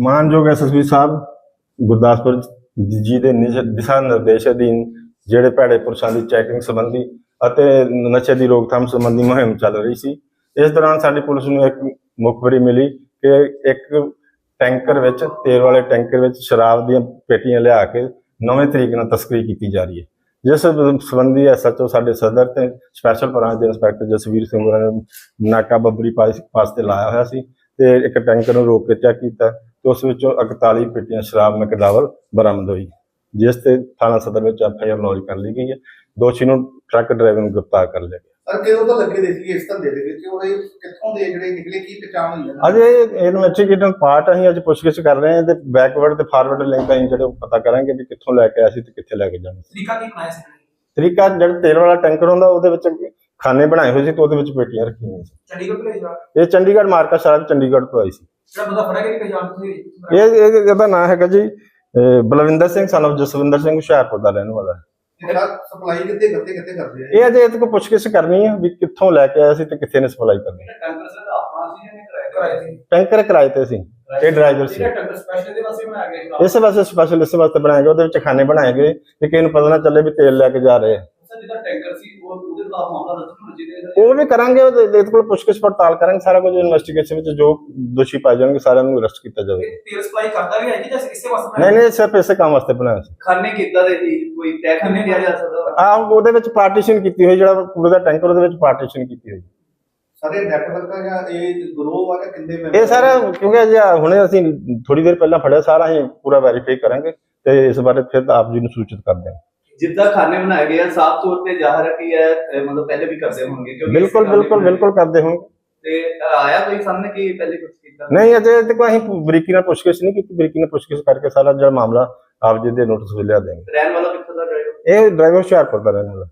ਮਾਨਯੋਗ ਐਸਐਸਪੀ ਸਾਹਿਬ, ਗੁਰਦਾਸਪੁਰ ਜੀ ਦੇ ਨਿਜ- ਦਿਸ਼ਾ ਨਿਰਦੇਸ਼ ਅਧੀਨ ਜਿਹੜੇ ਭੈੜੇ ਪੁਰਸ਼ਾਂ ਦੀ ਚੈਕਿੰਗ ਸੰਬੰਧੀ ਅਤੇ ਨਸ਼ੇ ਦੀ ਰੋਕਥਾਮ ਸੰਬੰਧੀ ਮੁਹਿੰਮ ਚੱਲ ਰਹੀ ਸੀ, ਇਸ ਦੌਰਾਨ ਸਾਡੀ ਪੁਲਿਸ ਨੂੰ ਇੱਕ ਮੁਖਬਰੀ ਮਿਲੀ ਕਿ ਇੱਕ ਟੈਂਕਰ ਵਿੱਚ, ਤੇਲ ਵਾਲੇ ਟੈਂਕਰ ਵਿੱਚ ਸ਼ਰਾਬ ਦੀਆਂ ਪੇਟੀਆਂ ਲਿਆ ਕੇ ਨਵੇਂ ਤਰੀਕੇ ਨਾਲ ਤਸਕਰੀ ਕੀਤੀ ਜਾ ਰਹੀ ਹੈ। ਜਿਸ ਸੰਬੰਧੀ ਐਸਐਚਓ ਸਾਡੇ ਸਦਰ ਤੇ ਸਪੈਸ਼ਲ ਬ੍ਰਾਂਚ ਦੇ ਇੰਸਪੈਕਟਰ ਜਸਵੀਰ ਸਿੰਘ ਨੇ ਨਾਕਾ ਬੱਬਰੀ ਪਾਸ ਪਾਸ ਤੇ ਲਾਇਆ ਹੋਇਆ ਸੀ ਤੇ ਇੱਕ ਟੈਂਕਰ ਨੂੰ ਰੋਕ ਕੇ ਚੈੱਕ ਕੀਤਾ। ਤੇ ਉਸ ਵਿੱਚੋਂ 41 ਪੇਟੀਆਂ ਸ਼ਰਾਬ ਮੈਕਡਾਵਲ ਬਰਾਮਦ ਹੋਈ। ਜਿਸ ਤੇ ਥਾਣਾ ਸਦਰ ਵਿੱਚ ਐਫਆਈਆਰ ਲੌਂਚ ਕਰ ਲਈ ਗਈ ਹੈ। ਦੋਸ਼ੀ ਨੂੰ ਟਰੱਕ ਡਰਾਈਵਰ ਨੂੰ ਗ੍ਰਿਫਤਾਰ ਕਰ ਲਿਆ ਗਿਆ। ਸਰ ਕਿਉਂ ਤਾਂ ਲੱਗੇ ਦੇਖੀਏ ਇਸ ਧੰਦੇ ਦੇ ਵਿੱਚ? ਉਹ ਇਹ ਕਿੱਥੋਂ ਦੇ ਜਿਹੜੇ ਨਿਕਲੇ ਕੀ ਪਛਾਣ ਹੋਈ ਹੈ? ਅਜੇ ਇਨਵੈਸਟੀਗੇਟਿਵ ਪਾਰਟ ਅਸੀਂ ਅੱਜ ਪੁੱਛਗਿੱਛ ਕਰ ਰਹੇ ਹਾਂ ਤੇ ਬੈਕਵਰਡ ਤੇ ਫਾਰਵਰਡ ਲਿੰਕ ਅਸੀਂ ਜਿਹੜੇ ਉਹ ਪਤਾ ਕਰਾਂਗੇ ਵੀ ਕਿੱਥੋਂ ਲੈ ਕੇ ਆਇਆ ਸੀ ਤੇ ਕਿੱਥੇ ਲੈ ਕੇ ਜਾਣਾ ਸੀ। ਤਰੀਕਾ ਕੀ ਬਣਾਇਆ ਸੀ? ਤਰੀਕਾ ਜਿਹੜਾ ਤੇਲ ਵਾਲਾ ਟੈਂਕਰ ਹੁੰਦਾ ਉਹਦੇ ਵਿੱਚ ਖਾਨੇ ਬਣਾਏ ਹੋਏ ਸੀ ਤੇ ਉਹਦੇ ਵਿੱਚ ਪੇਟੀਆਂ ਰੱਖੀਆਂ ਸੀ। ਚੰਡੀਗੜ੍ਹ ਤੋਂ ਭੇਜਿਆ ਇਹ ਚੰਡੀਗੜ੍ਹ ਮਾਰਕਾ ਸ਼ਰਾਬ ਚੰਡੀਗੜ੍ਹ ਤੋਂ ਆਈ ਸੀ। ਜਿਹੜਾ ਬੰਦਾ ਫੜਿਆ ਗਿਆ ਕਿ ਪਛਾਣ ਤੁਸੀਂ ਇਹ ਇਹ ਇਹਦਾ ਨਾਮ ਹੈਗਾ ਜੀ ਅਹ ਬਲਵਿੰਦਰ ਸਿੰਘ of ਜਸਵਿੰਦਰ ਸਿੰਘ ਹੁਸ਼ਿਆਰਪੁਰ ਦਾ ਰਹਿਣ ਵਾਲਾ। ਹੈ। ਸਰ ਸਪਲਾਈ ਕਿੱਥੇ ਕਿੱਥੇ ਕਿੱਥੇ ਕਰਦੇ ਆ ਇਹ? ਅਜੇ ਇਹਦੇ ਕੋਲ ਪੁੱਛਗਿੱਛ ਕਰਨੀ ਹੈ ਵੀ ਕਿੱਥੋਂ ਲੈ ਕੇ ਆਇਆ ਸੀ ਤੇ ਕਿੱਥੇ ਨੇ ਸਪਲਾਈ ਕਰਨੀ। ਹੈ। ਟੈਂਕਰ ਸਰ ਆਪਣਾ ਸੀ ਇਹਨੇ ਕਰਾਇਆ ਸੀ ਟੈਂਕਰ ਕਿਰਾਏ ਤੇ ਸੀ ਇਹ ਡਰਾਈਵਰ ਸੀ। ਜਿਹੜਾ ਟੈਂਕਰ ਸਪੈਸ਼ਲ ਦੇ ਵਾਸਤੇ ਬਣਾਇਆ ਗਿਆ ਸੀ ਇਸੇ ਵਾਸਤੇ ਸਪੈਸ਼ਲ ਇਸੇ ਵਾਸਤੇ ਬਣਾਇਆ ਗਿਆ ਉਹਦੇ ਵਿੱਚ ਖਾਨੇ ਬਣਾਏ ਗਏ ਕਿ ਕਿਸੇ ਨੂੰ ਪਤਾ ਨਾ ਚੱਲੇ ਵੀ ਤੇਲ ਲੈ ਕੇ ਜਾ ਰਹੇ ਆ। ਸਰ ਜਿਹਦਾ ਟੈਂਕਰ ਉਹਦੇ ਖਿਲਾਫ ਮਾਮਲਾ ਉਹ ਵੀ ਕਰਾਂਗੇ ਇਹਦੇ ਕੋਲ ਪੁੱਛਗਿੱਛ ਪੜਤਾਲ ਕਰਾਂਗੇ ਸਾਰਾ ਕੁਝ ਇਨਵੈਸਟੀਗੇਸ਼ਨ ਵਿੱਚ ਜੋ ਦੋਸ਼ੀ ਪਾਏ ਜਾਣਗੇ ਸਾਰਿਆਂ ਨੂੰ ਅਰੈਸਟ ਕੀਤਾ ਜਾਵੇਗਾ ਤੇਲ ਸਪਲਾਈ ਕਰਦਾ ਵੀ ਹੈ ਕਿ ਜਾਂ ਇਸੇ ਵਾਸਤੇ ਨਹੀਂ ਨਹੀਂ ਸਿਰਫ ਇਸੇ ਕੰਮ ਵਾਸਤੇ ਬਣਾਇਆ ਸੀ। ਖਾਨੇ ਕੀਤਾ ਦੇ ਸੀ ਕੋਈ ਤੈਅ ਖਾਨੇ ਦਿਆ ਜਾ ਸਕਦਾ? ਆ ਉਹਦੇ ਵਿੱਚ ਪਾਰਟੀਸ਼ਨ ਕੀਤੀ ਹੋਈ ਜਿਹੜਾ ਪੂਰੇ ਦਾ ਟੈਂਕਰ ਉਹਦੇ ਵਿੱਚ ਪਾਰਟੀਸ਼ਨ ਕੀਤੀ ਹੋਈ। ਸਾਰੇ ਨੈਟਵਰਕ ਆ ਜਾਂ ਇਹ ਗਰੋਹ ਆ ਜਾਂ ਕਿੰਨੇ ਇਹ ਸਾਰਾ ਕਿਉਂਕਿ ਅਜੇ ਹੁਣੇ ਅਸੀਂ ਥੋੜੀ ਦੇਰ ਪਹਿਲਾਂ ਫੜਿਆ ਸਾਰਾ ਅਸੀਂ ਪੂਰਾ ਵੈਰੀਫਾਈ ਕਰਾਂਗੇ ਤੇ ਇਸ ਬਾਰੇ ਫਿਰ ਆਪ ਜੀ ਨੂੰ ਸੂਚਿਤ ਕਰ ਦਿਆਂਗੇ। ਜਿੱਦਾਂ ਖਾਨੇ ਬਣਾਏ ਗਏ ਆ ਸਾਫ਼ ਤੌਰ ਤੇ ਜ਼ਾਹਰ ਹੈ ਕਿ ਇਹ ਮਤਲਬ ਪਹਿਲੇ ਵੀ ਕਰਦੇ ਹੋਣਗੇ ਕਿਉਂਕਿ ਬਿਲਕੁਲ ਬਿਲਕੁਲ ਬਿਲਕੁਲ ਕਰਦੇ ਹੋਣਗੇ। ਤੇ ਆਇਆ ਕੋਈ ਸਾਹਮਣੇ ਕਿ ਪਹਿਲੇ ਕੁਝ ਕੀਤਾ? ਨਹੀਂ ਅਜੇ ਤੇ ਕੋਈ ਅਸੀਂ ਬਰੀਕੀ ਨਾਲ ਪੁੱਛਗਿੱਛ ਨਹੀਂ ਕੀਤੀ ਬਰੀਕੀ ਨਾਲ ਪੁੱਛਗਿੱਛ ਕਰਕੇ ਸਾਰਾ ਜਿਹੜਾ ਮਾਮਲਾ ਆਪ ਜੀ ਦੇ ਨੋਟਿਸ ਵਿੱਚ ਲਿਆ ਦੇਵਾਂਗੇ ਰਹਿਣ ਵਾਲਾ ਕਿੱਥੋਂ ਦਾ ਡਰਾਈਵਰ ਇਹ ਡਰਾਈਵਰ ਹੁਸ਼ਿਆਰਪੁਰ ਦਾ ਰਹਿਣ ਵਾਲਾ।